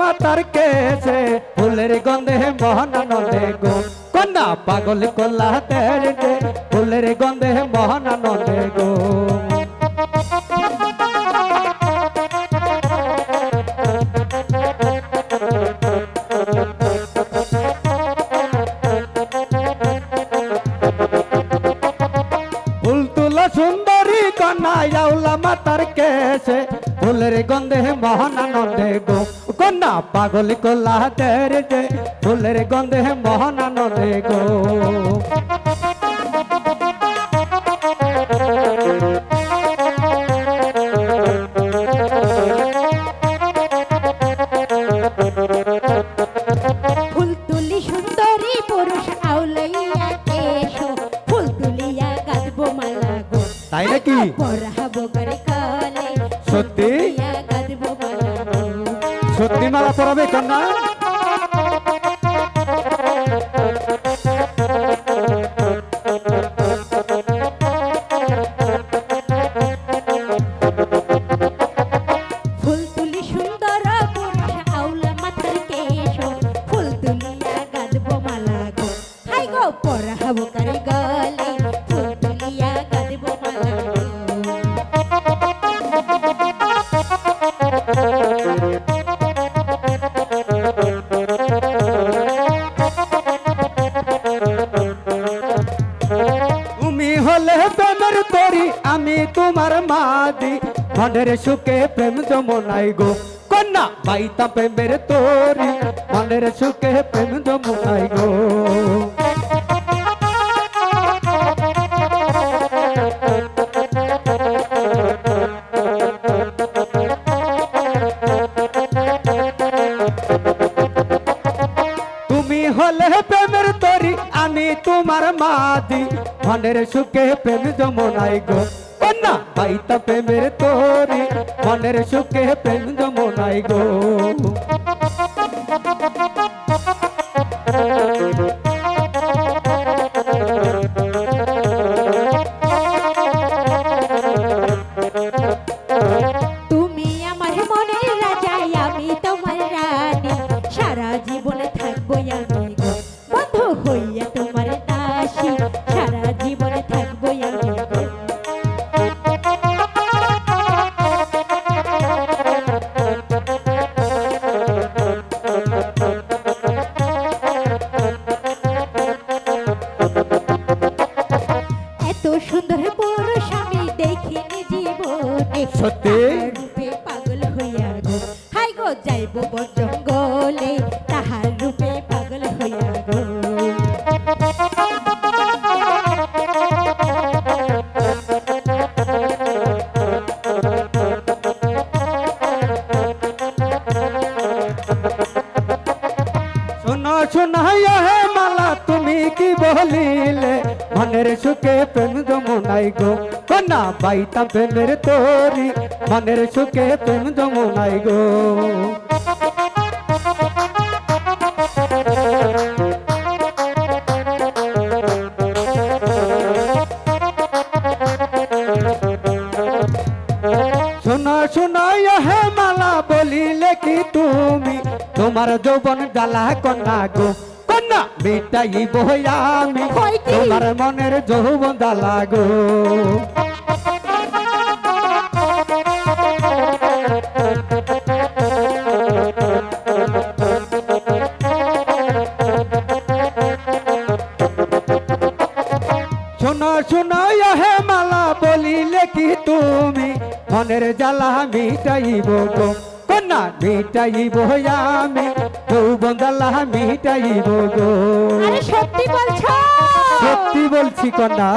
মাতার কেসে ফুলের গন্ধে মহানন্দে গো। কন্যা পাগল কল্লা তেরে ফুলের গন্ধে মহানন্দে গো। সুন্দরী কন্যা মাতার কেসে ফুলের গন্ধে মহানন্দে গো। কন্যা পাগল কল্লা তেরে ফুলের গন্ধে মহানন্দে গো। ফুল তুলি সুন্দরী সত্যি মালা পড়াবে কন্যা আমি তোমার মাদি। মনের সুখে প্রেম জমনাই গো। কন্যা বাইতা প্রেমের তোরে। মনের সুখে প্রেম জমনাই গো। হলে প্রেমের তরি আমি তোমার মাদি মনের সুখে প্রেম যমুনাই গো কন্যা পাইতা প্রেমের তরি মনের সুখে প্রেম যমুনাই গো তুমি আমার মনের সত্যি? রূপে পাগল হইয়া গো। হাই গো যাইব জঙ্গলে। তাহার রূপে পাগল হইয়া গো। শোনো শোনো হে মালা তুমি কি বলিলে? মনের সুখে প্রেম গো। কন্যা পাইতা প্রেমের তরি, মনের সুখে প্রেম যমুনাই গো। শোনো শোনো, হে মালা বলিলে কি তুমি? তোমার যৌবন জ্বালা কন্যা গো। কন্যা মিটাইব আমি হয় কি? তোমার মনের যৌবন জ্বালা গো। শোনো শোনো হে মালা বলিলে কি তুমি? মনের জ্বালা মিটাইব কন্যা মিটাইব আমি। জ্বালা মিটাইব গো। আরে সত্যি বলছো? সত্যি বলছি কন্যা।